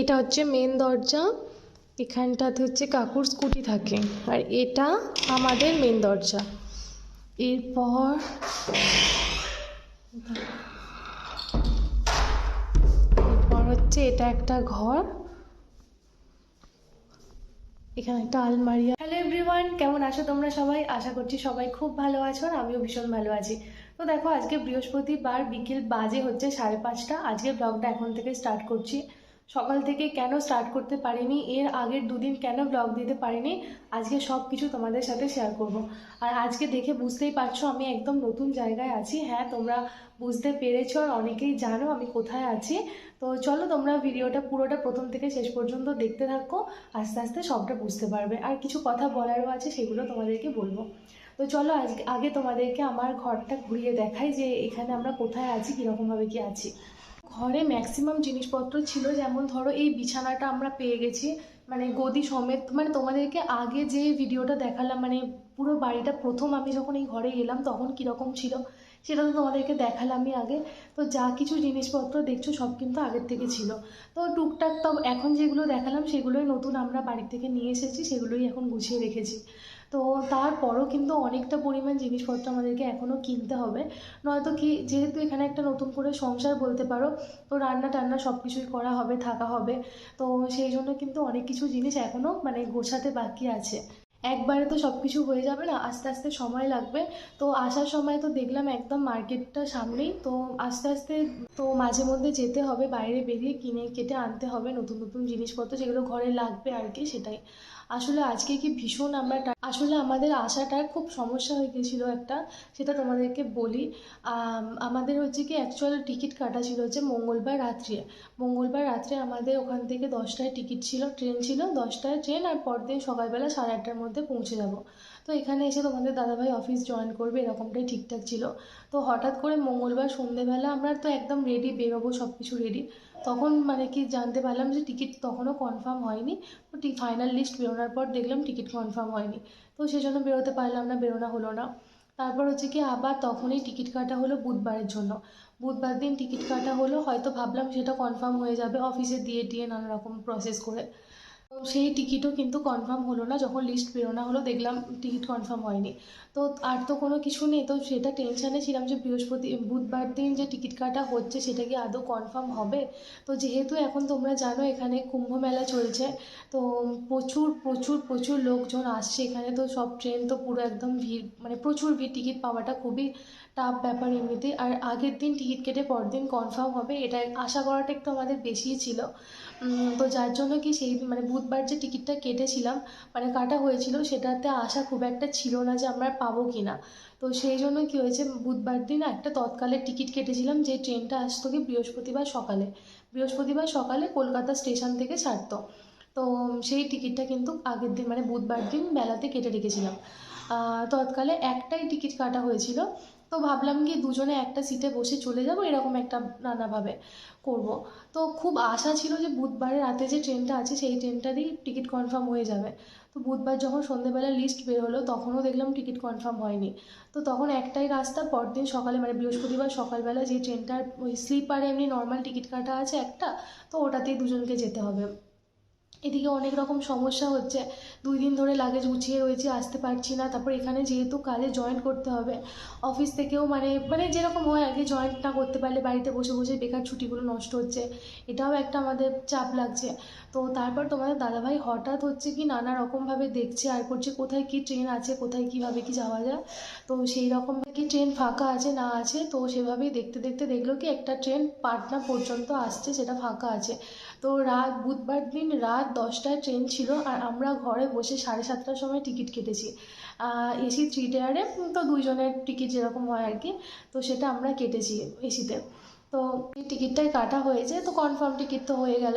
এটা হচ্ছে মেন দরজা, এখানটাতে হচ্ছে কাকুর স্কুটি থাকে, আর এটা আমাদের মেন দরজা। এরপর এরপর হচ্ছে এটা একটা ঘর, এখানে একটা আলমারি হ্যালো এভরিওয়ান কেমন আছো তোমরা সবাই? আশা করছি সবাই খুব ভালো আছো আর আমিও ভীষণ ভালো আছি। তো দেখো, আজকে বৃহস্পতিবার বিকেল বাজে হচ্ছে সাড়ে পাঁচটা। আজকে ব্লগটা এখন থেকে স্টার্ট করছি। সকাল থেকে কেন স্টার্ট করতে পারিনি? এর আগের দুদিন কেন ব্লগ দিতে পারিনি? আজকে সব কিছু তোমাদের সাথে শেয়ার করব। আর আজকে দেখে বুঝতেই পারছ, আমি একদম নতুন জায়গায় আছি। হ্যাঁ তোমরা বুঝতে পেরেছ আর অনেকেই জানো আমি কোথায় আছি। তো চলো তোমরা ভিডিওটা পুরোটা প্রথম থেকে শেষ পর্যন্ত দেখতে থাকো। আস্তে আস্তে সবটা বুঝতে পারবে। আর কিছু কথা বলারও আছে, সেগুলো তোমাদেরকে বলব। তো চলো আজকে, আগে তোমাদেরকে আমার ঘরটা ঘুরিয়ে দেখাই যে এখানে আমরা কোথায় আছি, কীরকমভাবে কি আছি। ঘরে ম্যাক্সিমাম জিনিসপত্র ছিল, যেমন ধরো এই বিছানাটা আমরা পেয়ে গেছি মানে গদি সমেত মানে তোমাদেরকে আগে যে ভিডিওটা দেখালাম মানে পুরো বাড়িটা প্রথম আমি যখন এই ঘরে এলাম তখন কীরকম ছিল, সেটা তো তোমাদেরকে দেখালামই আগে। তো যা কিছু জিনিসপত্র দেখছ সব কিন্তু আগের থেকে ছিল। তো টুকটাক তো এখন যেগুলো দেখালাম, সেগুলোই নতুন আমরা বাড়ি থেকে নিয়ে এসেছি, সেগুলোই এখন গুছিয়ে রেখেছি। তো তারপরও কিন্তু অনেকটা পরিমাণ জিনিসপত্র আমাদেরকে এখনও কিনতে হবে। নয়তো কি যেহেতু এখানে একটা নতুন করে সংসার বলতে পারো, তো রান্না টান্না সব কিছুই করা হবে, থাকা হবে। তো সেই জন্য কিন্তু অনেক কিছু জিনিস এখনও মানে গোছাতে বাকি আছে। একবারে তো সব কিছু হয়ে যাবে না, আস্তে আস্তে সময় লাগবে। তো আসার সময় তো দেখলাম একদম মার্কেটটা সামনেই, তো আস্তে আস্তে তো মাঝে মধ্যে যেতে হবে, বাইরে বেরিয়ে কিনে কেটে আনতে হবে, নতুন নতুন জিনিসপত্র যেগুলো ঘরে লাগবে আর কি সেটাই। আসলে আজকে কি ভীষণ আমরা আসলে আমাদের আসাটা খুব সমস্যা হয়ে গেছিল একটা, সেটা তোমাদেরকে বলি। আমাদের হচ্ছে কি অ্যাকচুয়াল টিকিট কাটা ছিল হচ্ছে মঙ্গলবার রাত্রে। মঙ্গলবার রাত্রে আমাদের ওখান থেকে দশটায় টিকিট ছিল ট্রেন ছিল, দশটায় ট্রেন আর পরদিন সকালবেলা সাড়ে আটটার মধ্যে পৌঁছে যাব। তো এখানে এসে তোমাদের দাদাভাই অফিস জয়েন করবে, এরকমটাই ঠিকঠাক ছিল। তো হঠাৎ করে মঙ্গলবার সন্ধেবেলা আমরা তো একদম রেডি বেরোবো সব কিছু রেডি তখন মানে কি জানতে পারলাম যে টিকিট তখনও কনফার্ম হয়নি। তো ফাইনাল লিস্ট বেরোনোর পর দেখলাম টিকিট কনফার্ম হয়নি। তো সেজন্য বেরোতে পারলাম না, বেরোনো হলো না। তারপর হচ্ছে কি আবার তখনই টিকিট কাটা হলো বুধবারের জন্য। বুধবার দিন টিকিট কাটা হলো, হয়তো ভাবলাম সেটা কনফার্ম হয়ে যাবে অফিসে দিয়ে দিয়ে নানা রকম প্রসেস করে। সেই টিকিটও কিন্তু কনফার্ম হলো না, যখন লিস্ট বেরোনো হলো দেখলাম টিকিট কনফার্ম হয়নি। তো আর তো কোনো কিছু নেই, তো সেটা টেনশানে ছিলাম যে বৃহস্পতি, বুধবার দিন যে টিকিট কাটা হচ্ছে সেটা কি আদৌ কনফার্ম হবে? তো যেহেতু এখন তোমরা জানো এখানে কুম্ভ মেলা চলছে, তো প্রচুর প্রচুর প্রচুর লোকজন আসছে এখানে, তো সব ট্রেন তো পুরো একদম ভিড় মানে প্রচুর ভিড়, টিকিট পাওয়াটা খুবই টাফ ব্যাপার এমনিতে। আর আগের দিন টিকিট কেটে পরদিন কনফার্ম হবে, এটা আশা করাটা একটু আমাদের বেশিই ছিল। তো যার জন্য কি সেই মানে বুধবার যে টিকিটটা কেটেছিলাম মানে কাটা হয়েছিল, সেটাতে আশা খুব একটা ছিল না যে আমরা পাবো কি না তো সেই জন্য কি হয়েছে, বুধবার দিন একটা তৎকালের টিকিট কেটেছিলাম, যে ট্রেনটা আসতো কি বৃহস্পতিবার সকালে। বৃহস্পতিবার সকালে কলকাতা স্টেশন থেকে ছাড়তো। তো সেই টিকিটটা কিন্তু আগের দিন মানে বুধবার দিন বেলাতে কেটে রেখেছিলাম। তৎকালে একটাই টিকিট কাটা হয়েছিল তো ভাবলাম কি দুজনে একটা সিটে বসে চলে যাব, এরকম একটা নানাভাবে করব। তো খুব আশা ছিল যে বুধবারের রাতে যে ট্রেনটা আছে, সেই ট্রেনটারই টিকিট কনফার্ম হয়ে যাবে। তো বুধবার যখন সন্ধেবেলা লিস্ট বের হলো, তখনও দেখলাম টিকিট কনফার্ম হয়নি। তো তখন একটাই রাস্তা, পরদিন সকালে মানে বৃহস্পতিবার সকালবেলা যে ট্রেনটার ওই স্লিপারে এমনি নর্মাল টিকিট কাটা আছে একটা, তো ওটাতেই দুজনকে যেতে হবে। এদিকে অনেক রকম সমস্যা হচ্ছে। দুই দিন ধরে লাগেজ গুছিয়ে রয়েছি, আসতে পারছি না। তারপর এখানে যেহেতু কাজে জয়েন করতে হবে অফিস থেকেও মানে মানে যেরকম হয় কি জয়েন্ট না করতে পারলে বাড়িতে বসে বসে বেকার ছুটিগুলো নষ্ট হচ্ছে। এটাও একটা আমাদের চাপ লাগছে। তো তারপর তোমাদের দাদাভাই হঠাৎ হচ্ছে কি নানা রকমভাবে দেখছে, আর করছে কোথায় কি ট্রেন আছে, কোথায় কীভাবে কি যাওয়া যায়। তো সেই রকম কি ট্রেন ফাঁকা আছে, না আছে, তো সেভাবেই দেখতে দেখতে দেখল কি একটা ট্রেন পাটনা পর্যন্ত আসছে, সেটা ফাঁকা আছে। তো রাত, বুধবার দিন রাত দশটায় ট্রেন ছিল আর আমরা ঘরে বসে সাড়ে সাতটার সময় টিকিট কেটেছি। এসি থ্রি টায়ারে, তো দুইজনের টিকিট যেরকম হয় আর কি, তো সেটা আমরা কেটেছি এসিতে। তো টিকিটটাই কাটা হয়েছে, তো কনফার্ম টিকিট তো হয়ে গেল।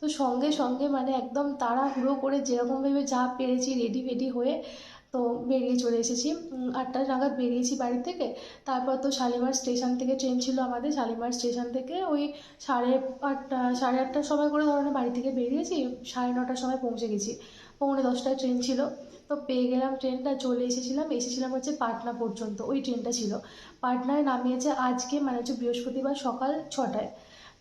তো সঙ্গে সঙ্গে মানে একদম তাড়াহুড়ো করে যেরকমভাবে যা পেরেছি রেডি ফেডি হয়ে তো বেরিয়ে চলে এসেছি। আটটা নাগাদ বেরিয়েছি বাড়ি থেকে। তারপর তো শালিমার স্টেশন থেকে ট্রেন ছিল আমাদের। শালিমার স্টেশন থেকে ওই সাড়ে আটটা, সাড়ে আটটার সময় করে ধরনের বাড়ি থেকে বেরিয়েছি। সাড়ে নটার সময় পৌঁছে গেছি। পৌনে দশটায় ট্রেন ছিল। তো পেয়ে গেলাম ট্রেনটা, চলে এসেছিলাম। এসেছিলাম হচ্ছে পাটনা পর্যন্ত। ওই ট্রেনটা ছিল। পাটনায় নামিয়েছে আজকে মানে হচ্ছে বৃহস্পতিবার সকাল ছটায়।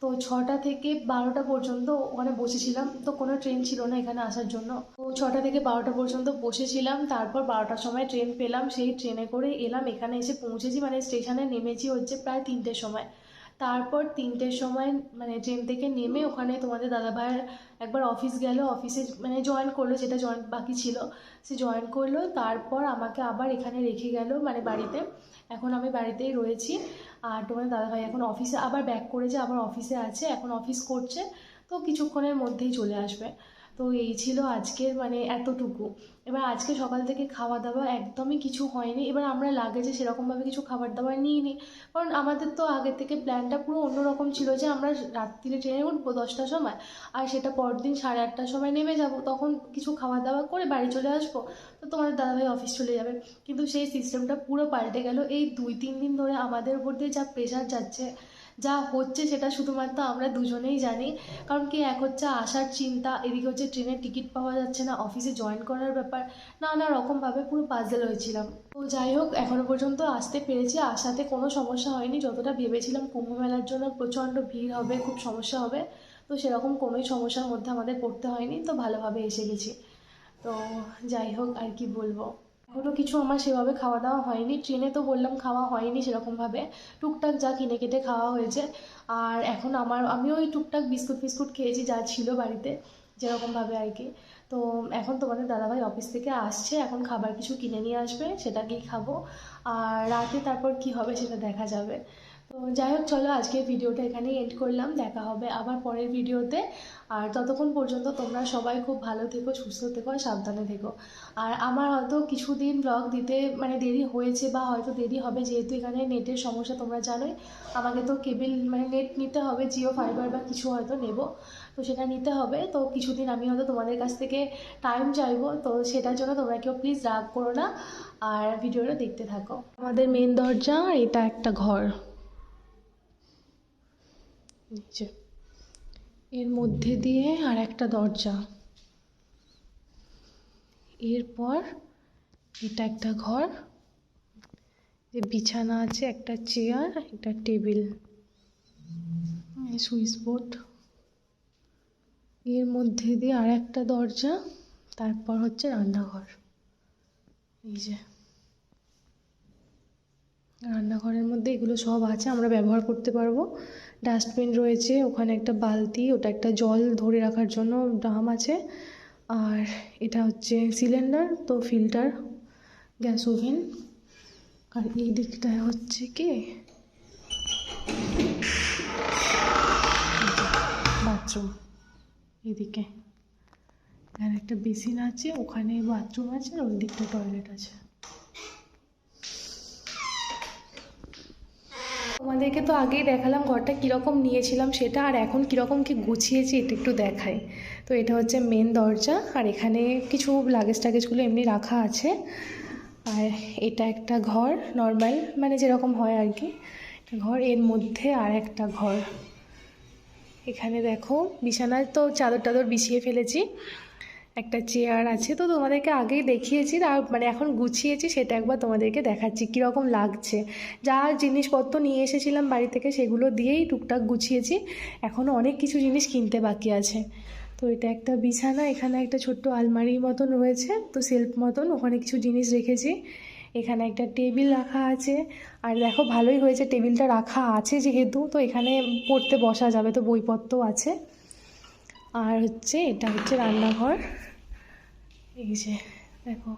তো ছটা থেকে বারোটা পর্যন্ত ওখানে বসেছিলাম। তো কোনো ট্রেন ছিল না এখানে আসার জন্য। তো ছটা থেকে বারোটা পর্যন্ত বসেছিলাম। তারপর বারোটার সময় ট্রেন পেলাম। সেই ট্রেনে করে এলাম। এখানে এসে পৌঁছেছি। মানে স্টেশনে নেমেছি হচ্ছে প্রায় তিনটের সময়। তারপর তিনটের সময় মানে ট্রেন থেকে নেমে ওখানে তোমাদের দাদাভাইয়ের একবার অফিস গেল। অফিসে মানে জয়েন করল, যেটা জয়েন বাকি ছিল। সে জয়েন করল। তারপর আমাকে আবার এখানে রেখে গেল মানে বাড়িতে। এখন আমি বাড়িতেই রয়েছি। আর তোমাদের দাদাভাই এখন অফিসে আবার ব্যাক করেছে, আবার অফিসে আছে, এখন অফিস করছে, তো কিছুক্ষণের মধ্যেই চলে আসবে। তো এই ছিল আজকের মানে এতটুকু। এবার আজকে সকাল থেকে খাওয়া দাওয়া একদমই কিছু হয়নি। এবার আমরা লাগেজে সেরকমভাবে কিছু খাবার দাবার নিইনি। কারণ আমাদের তো আগে থেকে প্ল্যানটা পুরো অন্যরকম ছিল যে আমরা রাত্রিরে ট্রেনে উঠবো দশটার সময়। আর সেটা পরদিন সাড়ে আটটার সময় নেমে যাব। তখন কিছু খাওয়া দাওয়া করে বাড়ি চলে আসব। তো তোমাদের দাদাভাই অফিস চলে যাবে। কিন্তু সেই সিস্টেমটা পুরো পাল্টে গেল। এই দুই, তিন দিন ধরে আমাদের উপর দিয়ে যা প্রেশার যাচ্ছে যা হচ্ছে সেটা শুধুমাত্র আমরা দুজনেই জানি। কারণ কি এক হচ্ছে আসার চিন্তা, এদিকে হচ্ছে ট্রেনের টিকিট পাওয়া যাচ্ছে না, অফিসে জয়েন করার ব্যাপার, নানা রকমভাবে পুরো পাজেল হয়েছিলাম। তো যাই হোক এখনও পর্যন্ত আসতে পেরেছি, আসাতে কোনো সমস্যা হয়নি, যতটা ভেবেছিলাম কুম্ভ মেলার জন্য প্রচণ্ড ভিড় হবে, খুব সমস্যা হবে, তো সেরকম কোনোই সমস্যার মধ্যে আমাদের পড়তে হয়নি, তো ভালোভাবে এসে গেছি। তো যাই হোক, আর কি বলব। এখনও কিছু আমার সেভাবে খাওয়া দাওয়া হয়নি। ট্রেনে তো বললাম খাওয়া হয়নি সেরকমভাবে। টুকটাক যা কিনে কেটে খাওয়া হয়েছে। আর এখন আমার আমি ওই টুকটাক বিস্কুট ফিস্কুট খেয়েছি, যা ছিল বাড়িতে, যেরকমভাবে আর কি। তো এখন তোমাদের দাদাভাই অফিস থেকে আসছে, এখন খাবার কিছু কিনে নিয়ে আসবে সেটা সেটাকেই খাব। আর রাতে তারপর কি হবে সেটা দেখা যাবে। তো যাই হোক, চলো আজকের ভিডিওটা এখানেই এন্ড করলাম। দেখা হবে আবার পরের ভিডিওতে। আর ততক্ষণ পর্যন্ত তোমরা সবাই খুব ভালো থেকো, সুস্থ থেকো আর সাবধানে থেকো। আর আমার হয়তো কিছুদিন ব্লগ দিতে মানে দেরি হয়েছে বা হয়তো দেরি হবে, যেহেতু এখানে নেটের সমস্যা তোমরা জানোই। আমাকে তো কেবিল মানে নেট নিতে হবে, জিও ফাইবার বা কিছু হয়তো নেব। তো সেটা নিতে হবে। তো কিছুদিন আমি হয়তো তোমাদের কাছ থেকে টাইম চাইব। তো সেটার জন্য তোমরা কেউ প্লিজ রাগ করো না। আর ভিডিওটা দেখতে থাকো। আমাদের মেন দরজা আর এটা একটা ঘর। নিচে। এর মধ্যে দিয়ে আর একটা দরজা। এরপর এটা একটা ঘর, যে বিছানা আছে, একটা চেয়ার, একটা টেবিল সুইচ বোর্ড। এর মধ্যে দিয়ে আর একটা দরজা, তারপর হচ্ছে রান্নাঘর। এই যে। রান্নাঘরের মধ্যে এগুলো সব আছে, আমরা ব্যবহার করতে পারব। ডাস্টবিন রয়েছে, ওখানে একটা বালতি, ওটা একটা জল ধরে রাখার জন্য ড্রাম আছে। আর এটা হচ্ছে সিলিন্ডার তো ফিল্টার গ্যাস ওভেন আর এই দিকটায় হচ্ছে কি? বাথরুম এদিকে। আর একটা বেসিন আছে, ওখানে বাথরুম আছে, আর ওই দিকটা টয়লেট আছে। তোমাদেরকে তো আগেই দেখালাম, ঘরটা কীরকম নিয়েছিলাম সেটা আর এখন কীরকম কি গুছিয়েছি এটা একটু দেখাই। তো এটা হচ্ছে মেন দরজা, আর এখানে কিছু লাগেজ টাগেজগুলো এমনি রাখা আছে। আর এটা একটা ঘর নর্মাল মানে যেরকম হয় আর কি। ঘর, এর মধ্যে আর একটা ঘর। এখানে দেখো, বিছানায় তো চাদর টাদর বিছিয়ে ফেলেছি। একটা চেয়ার আছে। তো তোমাদেরকে আগেই দেখিয়েছি আর মানে এখন গুছিয়েছি, সেটা একবার তোমাদেরকে দেখাচ্ছি, কীরকম লাগছে। যা জিনিসপত্র নিয়ে এসেছিলাম বাড়ি থেকে, সেগুলো দিয়েই টুকটাক গুছিয়েছি। এখনও অনেক কিছু জিনিস কিনতে বাকি আছে। তো এটা একটা বিছানা, এখানে একটা ছোট্ট আলমারির মতন রয়েছে, তো সেলফ মতন, ওখানে কিছু জিনিস রেখেছি। এখানে একটা টেবিল রাখা আছে, আর দেখো ভালোই হয়েছে, টেবিলটা রাখা আছে যেহেতু, তো এখানে পড়তে বসা যাবে, তো বইপত্র আছে। আর হচ্ছে এটা হচ্ছে রান্নাঘর। এই যে, দেখো,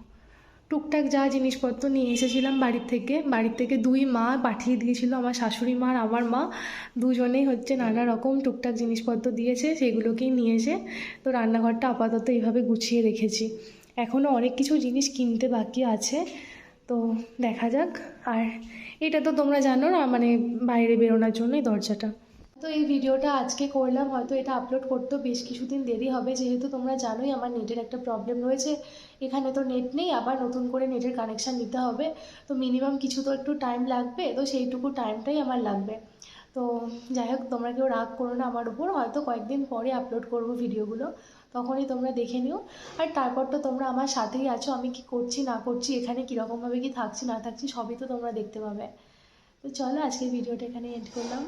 টুকটাক যা জিনিসপত্র নিয়ে এসেছিলাম বাড়ির থেকে। বাড়ির থেকে দুই মা পাঠিয়ে দিয়েছিল আমার শাশুড়ি মা আর আমার মা। দুজনেই হচ্ছে নানা রকম টুকটাক জিনিসপত্র দিয়েছে, সেগুলোকেই নিয়ে এসে তো রান্নাঘরটা আপাতত এইভাবে গুছিয়ে রেখেছি। এখনও অনেক কিছু জিনিস কিনতে বাকি আছে, তো দেখা যাক। আর এটা তো তোমরা জানো না মানে বাইরে বেরোনোর জন্যই দরজাটা। তো এই ভিডিওটা আজকে করলাম, হয়তো এটা আপলোড করতেও বেশ কিছুদিন দেরি হবে। যেহেতু তোমরা জানোই আমার নেটের একটা প্রবলেম রয়েছে, এখানে তো নেট নেই, আবার নতুন করে নেটের কানেকশান নিতে হবে। তো মিনিমাম কিছু তো একটু টাইম লাগবে, তো সেইটুকু টাইমটাই আমার লাগবে। তো যাই হোক, তোমরা কেউ রাগ করো না আমার উপর, হয়তো কয়েকদিন পরে আপলোড করব ভিডিওগুলো, তখনই তোমরা দেখে নিও। আর তারপর তো তোমরা আমার সাথেই আছো, আমি কি করছি, না করছি, এখানে কীরকমভাবে কি থাকছি, না থাকছি, সবই তো তোমরা দেখতে পাবে। তো চলো আজকে ভিডিওটা এখানে এন্ড করলাম।